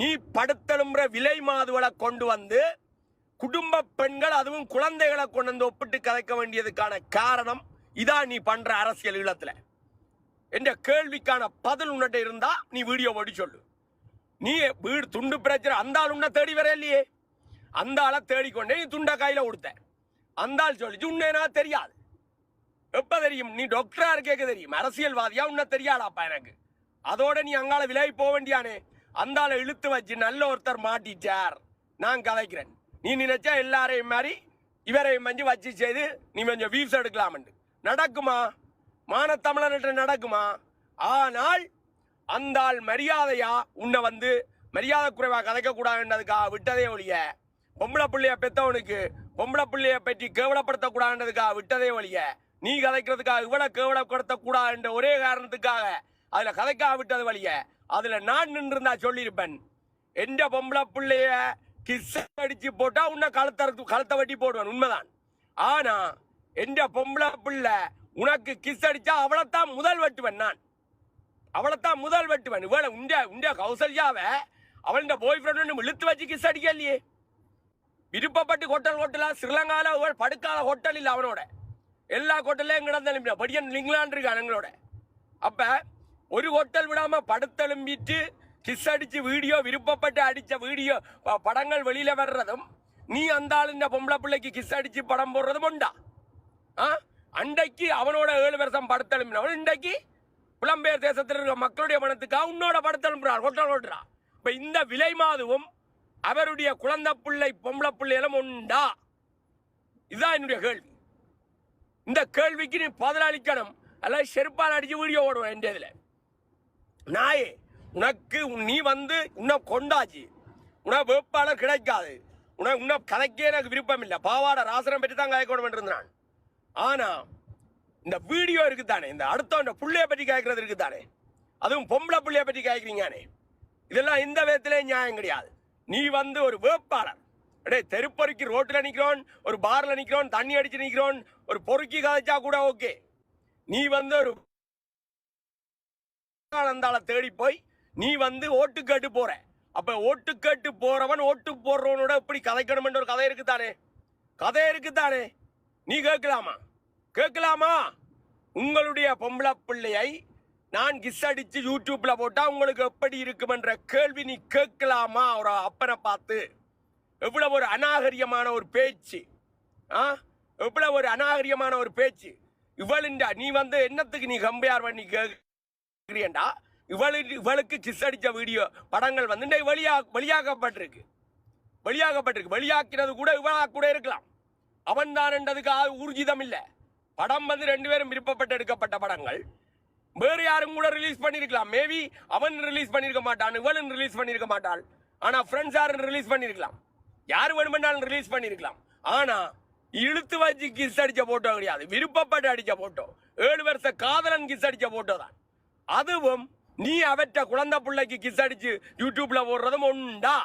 நீ படுத்தலும்ற விலை மாதுவளை கொண்டு வந்து குடும்ப பெண்கள் அதுவும் குழந்தைகளை கொண்டு வந்து ஒப்பிட்டு கதைக்க வேண்டியதுக்கான காரணம் இதான் நீ பண்ற அரசியல் ஈழத்துல. என்ற கேள்விக்கான பதில் உன்னிட்ட இருந்தா நீ வீடியோ ஓடி சொல்லு. நீ வீடு துண்டு பிரச்சனை அந்த ஆள் உன்னை தேடி வர இல்லையே. அந்த ஆளை தேடிக்கொண்டே நீ துண்ட கையில கொடுத்த அந்த ஆள் சொல்லிச்சு உன்னேனா தெரியாது. எப்ப தெரியும்? நீ டாக்டரா இருக்கேக்க தெரியும். அரசியல்வாதியா உன்ன தெரியாதாப்பா எனக்கு. அதோட நீ அங்கால விலகி போக வேண்டியானே. அந்தால இழுத்து வச்சு நல்ல ஒருத்தர் மாட்டிச்சார் நான் கதைக்கிறேன். நீ நினைச்சா எல்லாரையும் மாதிரி இவரையும் மஞ்சு வச்சு செய்து நீ கொஞ்சம் வீவ்ஸ் எடுக்கலாம்ண்டு. நடக்குமா? மானத்தமிழர்கிட்ட நடக்குமா? ஆனால் அந்த ஆள் மரியாதையா உன்னை வந்து மரியாதை குறைவாக கதைக்க கூடாதுன்றதுக்காக விட்டதே ஒழிய பொம்பளை பிள்ளைய பெத்தவனுக்கு பொம்பளை பிள்ளைய பற்றி கேவலப்படுத்த கூடாதுன்றதுக்காக விட்டதே ஒழிய நீ கதைக்கிறதுக்காக இவ்வளோ கேவலப்படுத்த கூடாதுன்ற ஒரே காரணத்துக்காக அதில் கதைக்காக விட்டது வழிய அதுல நான் நின்றுருந்தா சொல்லியிருப்பேன். எந்த பொம்பளை பிள்ளைய கிஸ் அடிச்சு போட்டா உன்னை கழுத்த கழுத்தை வெட்டி போடுவேன் உண்மைதான். ஆனா எந்த பொம்பளை பிள்ளை உனக்கு கிஸ் அடிச்சா அவளைத்தான் முதல் வெட்டுவேன் நான். அவளைத்தான் முதல் வெட்டுவேன். இவளை உண்ட உண்ட கௌசல்யாவை அவன் பாய் ஃப்ரெண்ட் இழுத்து வச்சு கிஸ் அடிக்கலையே விருப்பப்பட்டு ஹோட்டல் ஹோட்டலா? ஸ்ரீலங்கால ஒரு படுக்காத ஹோட்டல் இல்லை அவனோட. எல்லா ஹோட்டல்லையும் கிடந்த படியன் இங்கிலாந்து இருக்கான் எங்களோட. அப்போ ஒரு ஹோட்டல் விடாம படுத்தெலும்பிட்டு கிஸ் அடிச்சு வீடியோ விருப்பப்பட்டு அடிச்ச வீடியோ படங்கள் வெளியில வர்றதும் நீ அந்த ஆளு இந்த பொம்பளை பிள்ளைக்கு கிஸ் அடிச்சு படம் போடுறதும் உண்டா? ஆ? அன்றைக்கு அவனோட ஏழு வருஷம் படுத்தெலும்பினவன் இன்றைக்கு புலம்பெயர் தேசத்தில் இருக்கிற மக்களுடைய பணத்துக்காக உன்னோட படுத்தெலும்புறார் கொட்டல் ஓட்டுறா இப்ப இந்த விலை மாதுவும் அவருடைய குழந்தை பிள்ளை பொம்பளை பிள்ளைகளும் உண்டா? இதுதான் என்னுடைய கேள்வி. இந்த கேள்விக்கு நீ பதிலளிக்கணும். அல்லது செருப்பால் அடிச்சு வீடியோ ஓடுவேன் என் இதில். நாயே உனக்கு நீ வந்து உன்னை கொண்டாச்சு. உனக்கு வேட்பாளர் கிடைக்காது. உனக்கு உன்னை கதைக்கே எனக்கு விருப்பம் இல்லை பாவாட ராசனம் பற்றி தான் காயக்கோட வேண்டும் நான் ஆனா இந்த வீடியோ இருக்குதானே? இந்த அடுத்தவன் பிள்ளைய பற்றி கேட்கறது இருக்குதானே? அதுவும் பொம்பளை பிள்ளைய பற்றி கேட்குறீங்கானே இதெல்லாம் இந்த விதத்திலே நியாயம் கிடையாது. நீ வந்து ஒரு வேட்பாளர். அடே தெருப்பொறுக்கி ரோட்டில் நிற்கிறோன் ஒரு பார்ல நிற்கிறோன் தண்ணி அடிச்சு நிற்கிறோன் ஒரு பொறுக்கி கதைச்சா கூட ஓகே. நீ வந்து ஒரு அந்தால தேடி போய் நீ வந்து ஓட்டு கேட்டு போற. அப்ப ஓட்டு கேட்டு போறவன் ஓட்டு போடுறவனோட எப்படி கதைக்கணும்ன்ற ஒரு கதை இருக்குதானே? கதை இருக்குதானே? நீ கேட்கலாமா? கேட்கலாமா? உங்களுடைய பொம்பளை பிள்ளையை நான் கிஸ் அடிச்சு யூடியூப்ல போட்டா உங்களுக்கு எப்படி இருக்குமென்ற கேள்வி நீ கேட்கலாமா? ஒரு அப்பனை பார்த்து. எவ்வளவு ஒரு அநாகரியமான ஒரு பேச்சு. ஆ? எவ்வளவு ஒரு அநாகரியமான ஒரு பேச்சு. இவளுண்டா நீ வந்து என்னத்துக்கு நீ கம்பேர் பண்ணி கேட்கிறியண்டா? இவளுக்கு இவளுக்கு கிஸ் அடித்த வீடியோ படங்கள் வந்து வெளியா வெளியாகப்பட்டிருக்கு வெளியாகப்பட்டிருக்கு வெளியாக்கினது கூட இவளா கூட இருக்கலாம். அவன் தான் என்றதுக்கு ஊர்ஜிதம் இல்லை. படம் வந்து ரெண்டு பேரும் விருப்பப்பட்டு எடுக்கப்பட்ட படங்கள். வேறு யாரும் கூட ரிலீஸ் பண்ணிருக்கலாம் மேபி அவன் ரிலீஸ் பண்ணிருக்க மாட்டான் இவளும் ரிலீஸ் பண்ணியிருக்க மாட்டாள். ஆனா ஃப்ரெண்ட்ஸ் யாரும் ரிலீஸ் பண்ணியிருக்கலாம். யார் வேணுமென்றாலும் ரிலீஸ் பண்ணியிருக்கலாம். ஆனா இழுத்து வச்சு கிஸ் அடித்த போட்டோ கிடையாது. விருப்பப்பட்டு அடிச்ச போட்டோ ஏழு வருஷ காதலன் கிஸ் அடிச்ச போட்டோ தான். அதுவும் நீ அவற்ற குழந்தை பிள்ளைக்கு கிஸ் அடிச்சு யூடியூப்ல போடுறதும் உண்டா?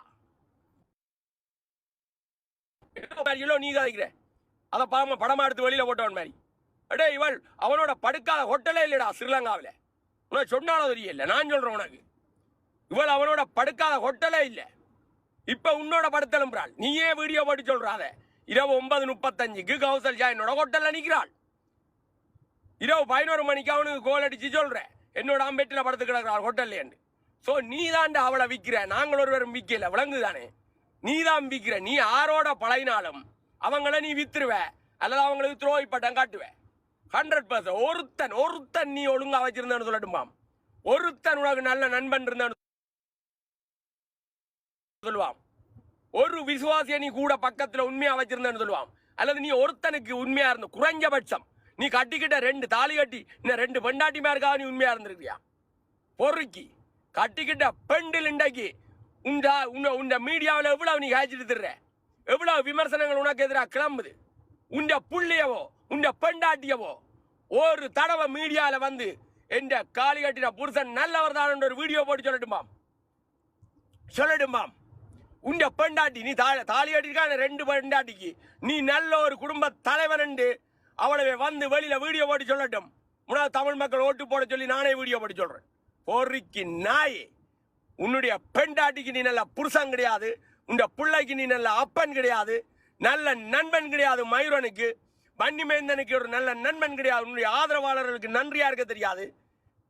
கிலோ நீ கதைக்கிற அதை படம் படமா எடுத்து வெளியில போட்டவன் மாதிரி. அடே இவள் அவனோட படுக்காத ஹோட்டலே இல்லடா ஸ்ரீலங்காவில். உனக்கு சொன்னாலும் தெரியல நான் சொல்றேன் உனக்கு. இவள் அவனோட படுக்காத ஹோட்டலே இல்லை. இப்ப உன்னோட படுத்தலும்புறாள் நீயே வீடியோ போட்டு சொல்றாத. இரவு ஒன்பது முப்பத்தஞ்சுக்கு கௌசல்யா என்னோட ஹோட்டல்ல நிக்கிறாள். இரவு பதினோரு மணிக்கு அவனுக்கு கோல் அடிச்சு சொல்றேன். என்னோட அம்பேட்டில் படுத்து கிடக்கிறாள் ஹோட்டல்லேண்டு ஸோ நீ தாண்டா அவளை விற்கிற நாங்கள் ஒருவரும் விற்கல விளங்குதானே? நீ தான் விற்கிற நீ யாரோட பழகினாலும் அவங்கள நீ வித்துருவ. அல்லது அவங்களுக்கு துரோகி பட்டம் காட்டுவ. ஹண்ட்ரட் பர்சன்ட் ஒருத்தன் ஒருத்தன் நீ ஒழுங்கா வச்சிருந்தேன்னு சொல்லட்டுமாம். ஒருத்தன் உனக்கு நல்ல நண்பன் இருந்தான்னு சொல்லுவான் ஒரு விசுவாசிய நீ கூட பக்கத்தில் உண்மையா வச்சிருந்தேன்னு சொல்லுவான் அல்லது நீ ஒருத்தனுக்கு உண்மையா இருந்த குறைஞ்சபட்சம் நீ கட்டிக்கிட்ட ரெண்டு தாலி கட்டி இன்னும் ரெண்டு பெண்டாட்டி மேற்காக நீ உண்மையா இருந்திருக்கியா? பொறுக்கி. கட்டிக்கிட்ட பெண்டில் இன்றைக்கு உண்ட உன்னை உண்ட மீடியாவில் எவ்வளவு நீ காய்ச்சிட்டு திருற? எவ்வளவு விமர்சனங்கள் உனக்கு எதிராக கிளம்புது? உண்ட புள்ளியவோ உண்ட பெண்டாட்டியவோ ஒரு தடவை மீடியாவில் வந்து என்ற காலி கட்டின புருஷன் நல்லவர் தான் ஒரு வீடியோ போட்டு சொல்லட்டுமாம்? சொல்லட்டுமாம். உண்ட பெண்டாட்டி நீ தாலி தாலி கட்டிருக்கான ரெண்டு பெண்டாட்டிக்கு? நீ நல்ல ஒரு குடும்ப தலைவன் அவளை வந்து வெளியில வீடியோ போட்டு சொல்லட்டும். முன்னாள் தமிழ் மக்கள் ஓட்டு போட சொல்லி நானே வீடியோ போட்டு சொல்றேன். பொறிக்கு நாயே. உன்னுடைய பெண்டாட்டிக்கு நீ நல்ல புருஷன் கிடையாது. உன் பிள்ளைக்கு நீ நல்ல அப்பன் கிடையாது. நல்ல நண்பன் கிடையாது மயூரனுக்கு. வன்னிமேந்தனுக்கு ஒரு நல்ல நண்பன் கிடையாது. உன்னுடைய ஆதரவாளர்களுக்கு நன்றியா இருக்க தெரியாது.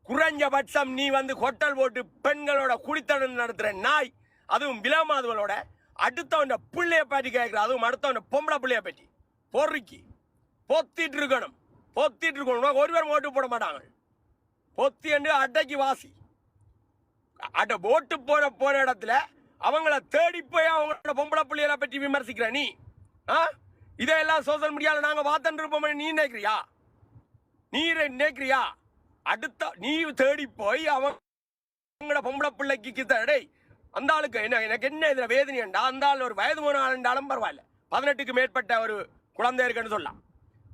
குறைஞ்சபட்சம் நீ வந்து ஹோட்டல் போட்டு பெண்களோட குடித்தனம் நடத்துற நாய். அதுவும் விலாமாதுவளோட அடுத்தவன் பிள்ளைய பற்றி கேட்கிற அதுவும் அடுத்தவன் பொம்பளை பிள்ளைய பற்றி. பொறுக்கி. பொத்திட்டு இருக்கணும் பொத்திட்டு இருக்கணும் ஒருவர் ஓட்டு போட மாட்டாங்க. பொத்தி என்று அட்டைக்கு வாசி. அட்டை ஓட்டு போட போற இடத்துல அவங்கள தேடி போய் அவங்களோட பொம்பளை பிள்ளைகளை பற்றி விமர்சிக்கிற நீ. ஆ? இதையெல்லாம் சோசியல் மீடியாவில் நாங்கள் பார்த்துட்டு இருப்போம் நீ நினைக்கிறியா? நீ நினைக்கிறியா? அடுத்த நீ தேடி போய் அவங்களோட பொம்பளை பிள்ளைக்கு கித்தடை அந்த ஆளுக்கு என்ன எனக்கு என்ன இதில் வேதனைண்டா அந்த ஆள் ஒரு வயது மூணு ஆளுண்டாலும் பரவாயில்ல. பதினெட்டுக்கு மேற்பட்ட ஒரு குழந்தை இருக்குன்னு சொல்லலாம்.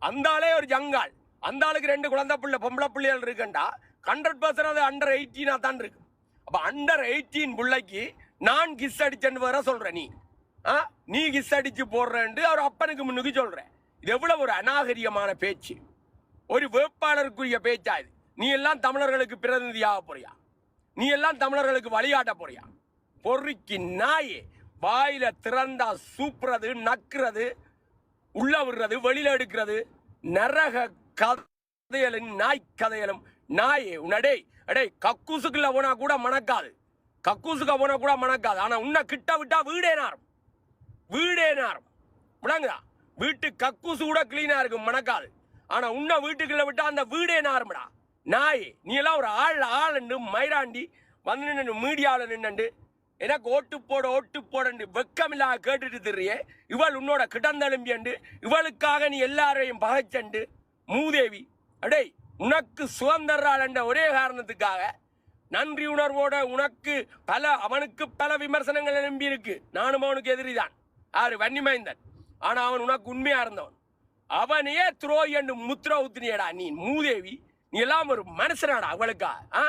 அந்த ஆளே ஒரு ஜங்கால் அந்த ஆளுக்கு ரெண்டு குழந்தை பிள்ளை பொம்பளை பிள்ளைகள் இருக்குண்டா. ஹண்ட்ரட் பர்சன்ட் அது அண்டர் எயிட்டீனா தான் இருக்கு. அப்போ அண்டர் எயிட்டீன் பிள்ளைக்கு நான் கிஸ் அடிச்சேன்னு வர சொல்ற நீ. ஆ? நீ கிஸ் அடிச்சு போடுறேன்ட்டு அவர் அப்பனுக்கு முன்னுக்கு சொல்ற. இது எவ்வளவு ஒரு அநாகரிகமான பேச்சு. ஒரு வேட்பாளருக்குரிய பேச்சா இது. நீ எல்லாம் தமிழர்களுக்கு பிரதிநிதியாக போறியா? நீ எல்லாம் தமிழர்களுக்கு வழிகாட்ட போறியா? பொறுக்கி நாயே வாயில திறந்தா சூப்புறது நக்குறது உள்ள விடுறது வெளியில எடுக்கிறது. நரக கதையலும் நாய் கதையலும். நாயே உன்னடே அடே கக்கூசுக்குள்ள போனா கூட மணக்காது. கக்கூசுக்கு போனா கூட மணக்காது. ஆனா உன்னை கிட்ட விட்டா வீடே நாரும் வீடே நாரும் விளங்குதா? வீட்டு கக்கூசு கூட கிளீனா இருக்கும் மணக்காது. ஆனா உன்னை வீட்டுக்குள்ள விட்டா அந்த வீடே நாரும்டா நாய் நீ எல்லாம் ஒரு ஆள் ஆள் மயிராண்டி வந்து நின்று மீடியாவில் நின்னுண்டு. எனக்கு ஓட்டு போட ஓட்டு போடண்டு வெக்கமில்லாத கேட்டுட்டு திரியே. இவள் உன்னோட கிடந்தெலும்பியண்டு இவளுக்காக நீ எல்லாரையும் பகைச்சண்டு. மூதேவி அடே உனக்கு சுதந்திரால் என்ற ஒரே காரணத்துக்காக நன்றி உணர்வோட உனக்கு பல அவனுக்கு பல விமர்சனங்கள் எழும்பி இருக்கு நானும் அவனுக்கு எதிரிதான். ஆறு வன்னிமைந்தன். ஆனா அவன் உனக்கு உண்மையா இருந்தவன். அவனையே துரோகி என்று முத்திர ஊத்தினியடா நீ மூதேவி. நீ எல்லாம் ஒரு மனுஷனாடா இவளுக்கா ஆ?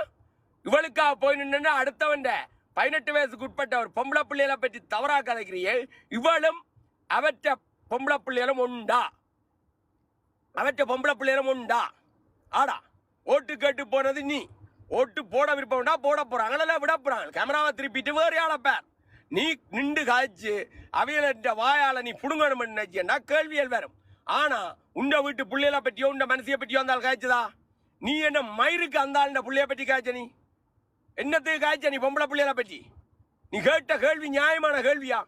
இவளுக்கா போய் நின்று அடுத்தவன்ட பதினெட்டு வயசுக்கு உட்பட்ட ஒரு பொம்பளை பிள்ளைகளை பற்றி தவறா கதைக்கிறியே இவளும் அவற்ற பொம்பளை பிள்ளைகளும் உண்டா? அவற்ற பொம்பளை பிள்ளைகளும் உண்டா? ஆடா ஓட்டு கேட்டு போனது நீ. ஓட்டு போட விருப்பம்டா போட போறாங்களா விட போறாங்க. கேமராவை திருப்பிட்டு வேறு ஆள பேர். நீ நின்று காய்ச்சி அவையில வாயால் நீ புடுங்கணும் நினைச்சேன்டா கேள்வியல் வரும். ஆனா உண்ட வீட்டு பிள்ளைகளை பற்றியோ உண்ட மனசியை பற்றியோ அந்த காய்ச்சதா? நீ என்ன மயிருக்கு அந்த ஆளுண்ட பிள்ளைய பற்றி காய்ச்ச நீ? என்னத்துக்கு காய்ச்ச நீ பொம்பளை பிள்ளைகளை பற்றி? நீ கேட்ட கேள்வி நியாயமான கேள்வியா?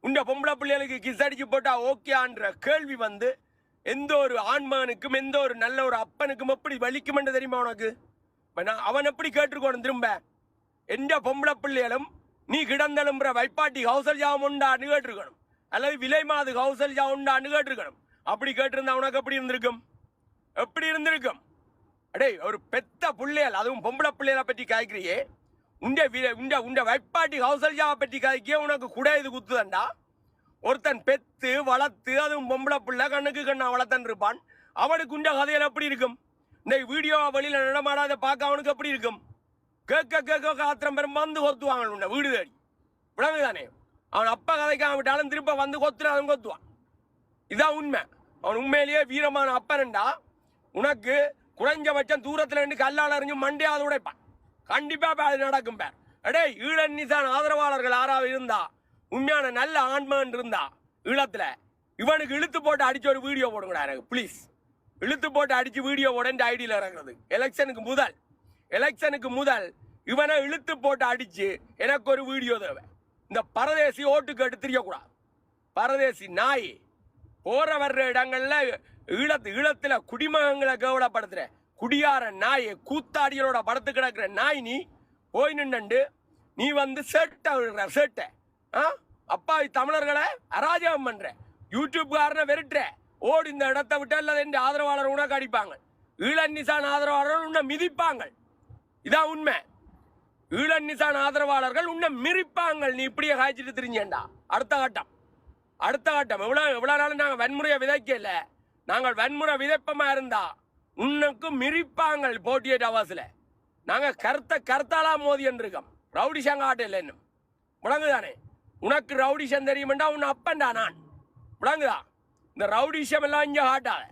உண்ட பொம்பளை பிள்ளைகளுக்கு கிஸ் அடிச்சு போட்டா ஓகேன்ற கேள்வி வந்து எந்த ஒரு ஆண்மகனுக்கும் எந்த ஒரு நல்ல ஒரு அப்பனுக்கும் எப்படி வலிக்குமென்று தெரியுமா உனக்கு? இப்ப நான் அவன் எப்படி கேட்டிருக்கணும் திரும்ப? எந்த பொம்பளை பிள்ளைகளும் நீ கிடந்தெலும்புற வைப்பாட்டி கௌசல்யாவும் உண்டான்னு கேட்டிருக்கணும். அல்லது விலை மாது கௌசல்யா உண்டான்னு கேட்டிருக்கணும். அப்படி கேட்டிருந்தா உனக்கு எப்படி இருந்திருக்கும்? எப்படி இருந்திருக்கும்? அடே ஒரு பெத்த பிள்ளைகள் அதுவும் பொம்பளை பிள்ளைகளை பற்றி காய்க்கிறியே? உண்ட வி- உண்ட உண்ட வைப்பாட்டி கௌசல்யாவை பற்றி காய்க்கிய? உனக்கு கூட இது குத்துதண்டா? ஒருத்தன் பெத்து வளர்த்து அதுவும் பொம்பளை பிள்ளை கண்ணுக்கு கண்ணா வளர்த்தன் இருப்பான். அவனுக்கு உண்ட கதையில் எப்படி இருக்கும்? இந்த வீடியோ வழியில் நடமாடாத பார்க்க அவனுக்கு எப்படி இருக்கும்? கேட்க கேட்க ஆத்திரம் பெரும் வந்து கொத்துவாங்க உன்னை வீடு தேடி. விளங்குதானே அவன் அப்பா கதைக்காம விட்டாலும் திரும்ப வந்து கொத்துனா அவன் கொத்துவான். இதான் உண்மை. அவன் உண்மையிலேயே வீரமான அப்பனண்டா உனக்கு குறைஞ்சபட்சம் தூரத்துல இருந்து கல்லால் அறிஞ்சு மண்டையாவது உடைப்பான். கண்டிப்பா அது நடக்கும் பேர். அடே ஈழன் நிசான் ஆதரவாளர்கள் யாராவது இருந்தா உண்மையான நல்ல ஆண்மகன் இருந்தா ஈழத்துல இவனுக்கு இழுத்து போட்டு அடிச்சு ஒரு வீடியோ போடுங்கடா எனக்கு ப்ளீஸ் இழுத்து போட்டு அடிச்சு வீடியோ போட இந்த ஐடியில் இறங்குறது. எலெக்ஷனுக்கு முதல் எலெக்ஷனுக்கு முதல் இவனை இழுத்து போட்டு அடிச்சு எனக்கு ஒரு வீடியோ தேவை. இந்த பரதேசி ஓட்டு கேட்டு தெரியக்கூடாது. பரதேசி நாய் போற வர்ற இடங்கள்ல ஈழத்து ஈழத்துல குடிமகங்களை கேவலப்படுத்துற. குடியார நாய் கூத்தாடிகளோட படுத்து கிடக்குற நாய் நீ போய் நின்று நீ வந்து சேட்டை விடுற சேட்டை. ஆ? அப்பாவி தமிழர்களை அராஜகம் பண்ற. யூடியூப்காரனை வெறுட்டுற ஓடி இந்த இடத்த விட்டு அல்லது என்ற ஆதரவாளர் உனக்கு அடிப்பாங்க. ஈழன் நிசான் ஆதரவாளர்கள் உன்னை மிதிப்பாங்க. இதான் உண்மை. ஈழன் நிசான் ஆதரவாளர்கள் உன்னை மிரிப்பாங்க. நீ இப்படியே காய்ச்சிட்டு திரிஞ்சேன்டா. அடுத்த கட்டம். அடுத்த கட்டம். எவ்வளோ எவ்வளோ நாள் நாங்கள் வன்முறையை விதைக்கல. நாங்கள் வன்முறை விதப்பமா இருந்தா? உன்னுக்கு மிரிப்பாங்கள் போட்டியேட் அவசில் நாங்கள் கருத்த கருத்தாலா மோதி என்றிருக்கோம். ரவுடி சங்காட்டம் இல்லை இன்னும். விளங்குதானே? உனக்கு ரவுடிஷம் தெரியுமெண்டா உன் அப்பன்டா நான். விளங்குதா? இந்த ரவுடிஷம் எல்லாம் இங்கே காட்டாத